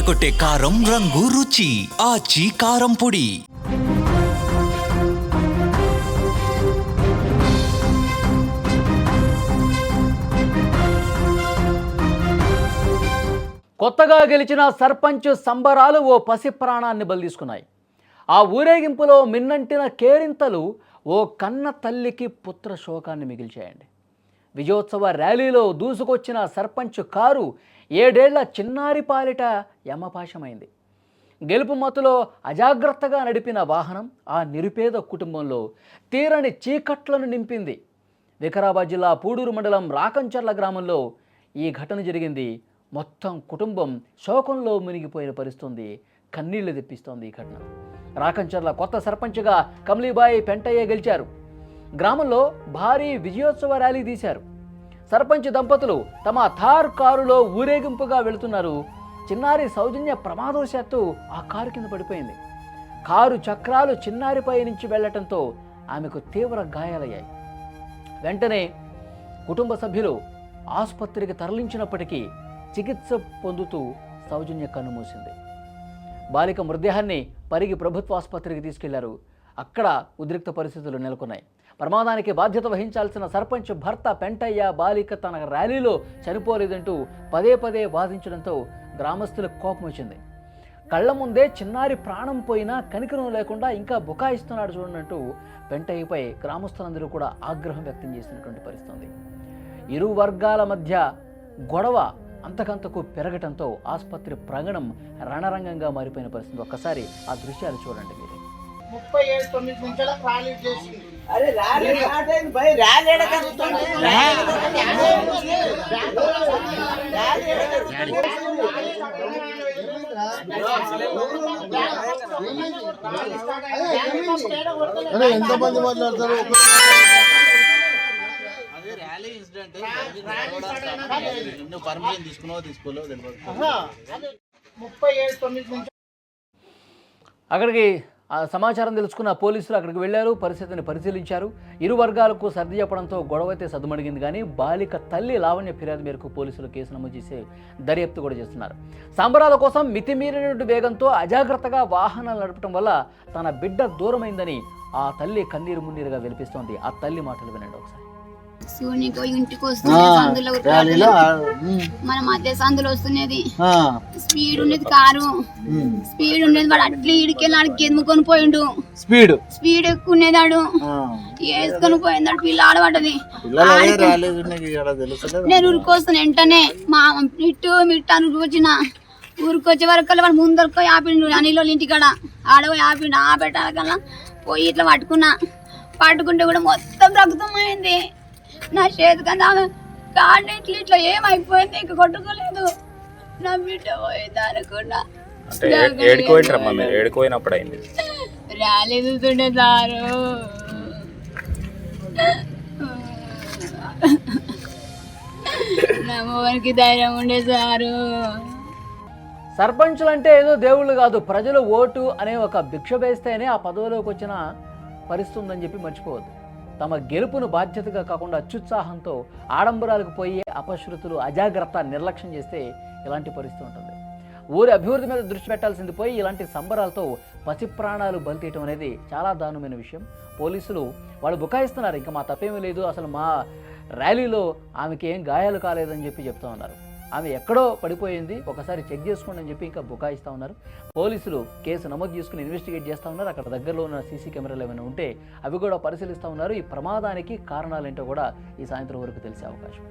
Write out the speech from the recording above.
అదరగొట్టే కారం రంగు రుచి. ఆచి కారం పొడి. కొత్తగా గెలిచిన సర్పంచ్ సంబరాలు ఓ పసి ప్రాణాన్ని బలిదీసుకున్నాయి. ఆ ఊరేగింపులో మిన్నంటిన కేరింతలు ఓ కన్న తల్లికి పుత్ర శోకాన్ని మిగిల్చాయండి. విజయోత్సవ ర్యాలీలో దూసుకొచ్చిన సర్పంచ్ కారు ఏడేళ్ళ చిన్నారి పాలిట యమపాశమైంది. గెలుపు మత్తులో అజాగ్రత్తగా నడిపిన వాహనం ఆ నిరుపేద కుటుంబంలో తీరని చీకట్లను నింపింది. వికారాబాద్ జిల్లా పూడూరు మండలం రాకంచర్ల గ్రామంలో ఈ ఘటన జరిగింది. మొత్తం కుటుంబం శోకంలో మునిగిపోయిన పరిస్థితుంది. కన్నీళ్ళు తెప్పిస్తోంది ఈ ఘటన. రాకంచర్ల కొత్త సర్పంచ్గా కమలీబాయి పెంటయ్య గెలిచారు. గ్రామంలో భారీ విజయోత్సవ ర్యాలీ తీశారు. సర్పంచ్ దంపతులు తమ థార్ కారులో ఊరేగింపుగా వెళుతున్నారు. చిన్నారి సౌజన్య ప్రమాదవశాత్తు ఆ కారు కింద పడిపోయింది. కారు చక్రాలు చిన్నారిపై నుంచి వెళ్ళటంతో ఆమెకు తీవ్ర గాయాలయ్యాయి. వెంటనే కుటుంబ సభ్యులు ఆసుపత్రికి తరలించినప్పటికీ చికిత్స పొందుతూ సౌజన్య కన్నుమూసింది బాలిక మృతదేహాన్ని పరిగి ప్రభుత్వ ఆసుపత్రికి తీసుకెళ్ళారు. అక్కడ ఉద్రిక్త పరిస్థితులు నెలకొన్నాయి. ప్రమాదానికి బాధ్యత వహించాల్సిన సర్పంచ్ భర్త పెంటయ్య బాలిక తన ర్యాలీలో చనిపోలేదంటూ పదే పదే వాదించడంతో గ్రామస్తులకు కోపం వచ్చింది. కళ్ళ ముందే చిన్నారి ప్రాణం పోయినా కనికరం లేకుండా ఇంకా బుకాయిస్తున్నాడు చూడనంటూ పెంటయ్యపై గ్రామస్తులందరూ కూడా ఆగ్రహం వ్యక్తం చేసినటువంటి పరిస్థితి ఉంది ఇరు వర్గాల మధ్య గొడవ అంతకంతకు పెరగటంతో ఆసుపత్రి ప్రాంగణం రణరంగంగా మారిపోయిన పరిస్థితి. ఒక్కసారి ఆ దృశ్యాలు చూడండి మీరు. ముప్పై ఏడు తొమ్మిది నిమిషాలకు ఖాళీ చేసింది అరే రాలే రాలేదు భయ్ అరే ఎంతమంది మాట్లాడతారు అదే ర్యాలీ ఇన్సిడెంట్ నువ్వు పర్మిషన్ తీసుకున్నావు తీసుకోలేవు తెలియదు ముప్పై ఏడు తొమ్మిది అక్కడికి సమాచారం తెలుసుకున్న పోలీసులు అక్కడికి వెళ్ళారు పరిస్థితిని పరిశీలించారు. ఇరు వర్గాలకు సర్ది చెప్పడంతో గొడవ అయితే సదుమడిగింది కానీ బాలిక తల్లి లావణ్య ఫిర్యాదు మేరకు పోలీసులు కేసు నమోదు చేసి దర్యాప్తు కూడా చేస్తున్నారు. సంబరాల కోసం మితిమీరినటువంటి వేగంతో అజాగ్రత్తగా వాహనాలు నడపడం వల్ల తన బిడ్డ దూరమైందని ఆ తల్లి కన్నీరు మున్నీరుగా వినిపిస్తోంది. ఆ తల్లి మాటలు వినండి ఒకసారి. శివునికి ఇంటికి వస్తుంది సందులో మన మధ్య సందులో వస్తున్నది. స్పీడ్ ఉండేది కారు. స్పీడ్ ఉండేది వాడు అట్లా ఇడికెళ్ళి ఆడికి ఎదుముకొని పోయిండు స్పీడ్. స్పీడ్ ఎక్కువ ఉండేదాడు వేసుకొని పోయిందాడు పిల్ల ఆడబడ్డది నేను ఊరికొస్తాను వెంటనే. మా ఇటు మిట్టాను వచ్చిన ఊరికొచ్చే వరకు వాడు ముందరకు ఆపిండు అనిలో ఇంటికాడ. ఆడ పోయి ఆపిండు ఆ పెట్టాలకల్లా పోయి ఇట్లా పట్టుకున్నా. పట్టుకుంటే కూడా మొత్తం రక్తం అయింది నా చేతి కన్నా కాళ్ళు ఇట్లా ఇట్లా ఏమైపోయింది? ఇంక కొట్టుకోలేదు. నా బిడ్డ పోయింది అనుకున్నా. అంటే ఏడుకోయింటారమ్మా మీరు? ఏడుకోయినప్పుడు అయింది ర్యాలీ చూస్తుండే సారు. నా మొగనికి ధైర్యం ఉండే సారు. సర్పంచులు అంటే ఏదో దేవుళ్ళు కాదు ప్రజలు ఓటు అనే ఒక భిక్ష వేస్తేనే ఆ పదవిలోకి వచ్చిన పరిస్థితి ఉందని చెప్పి మర్చిపోవద్దు. తమ గెలుపును బాధ్యతగా కాకుండా అత్యుత్సాహంతో ఆడంబరాలకు పోయే అపశృతులు అజాగ్రత్త నిర్లక్ష్యం చేస్తే ఇలాంటి పరిస్థితి ఉంటుంది. ఊరి అభివృద్ధి మీద దృష్టి పెట్టాల్సింది పోయి ఇలాంటి సంబరాలతో పసి ప్రాణాలు బలితీయటం అనేది చాలా దారుణమైన విషయం. పోలీసులు వాళ్ళు బుకాయిస్తున్నారు ఇంకా మా తప్పేమీ లేదు అసలు మా ర్యాలీలో ఆమెకి ఏం గాయాలు కాలేదని చెప్పి చెప్తా ఉన్నారు. ఆమె ఎక్కడో పడిపోయింది. ఒకసారి చెక్ చేసుకోండి అని చెప్పి ఇంకా బుకాయిస్తూ ఉన్నారు. పోలీసులు కేసు నమోదు చేసుకుని ఇన్వెస్టిగేట్ చేస్తూ ఉన్నారు. అక్కడ దగ్గరలో ఉన్న సీసీ కెమెరాలు ఏమైనా ఉంటే అవి కూడా పరిశీలిస్తూ ఉన్నారు. ఈ ప్రమాదానికి కారణాలేంటో కూడా ఈ సాయంత్రం వరకు తెలిసే అవకాశం.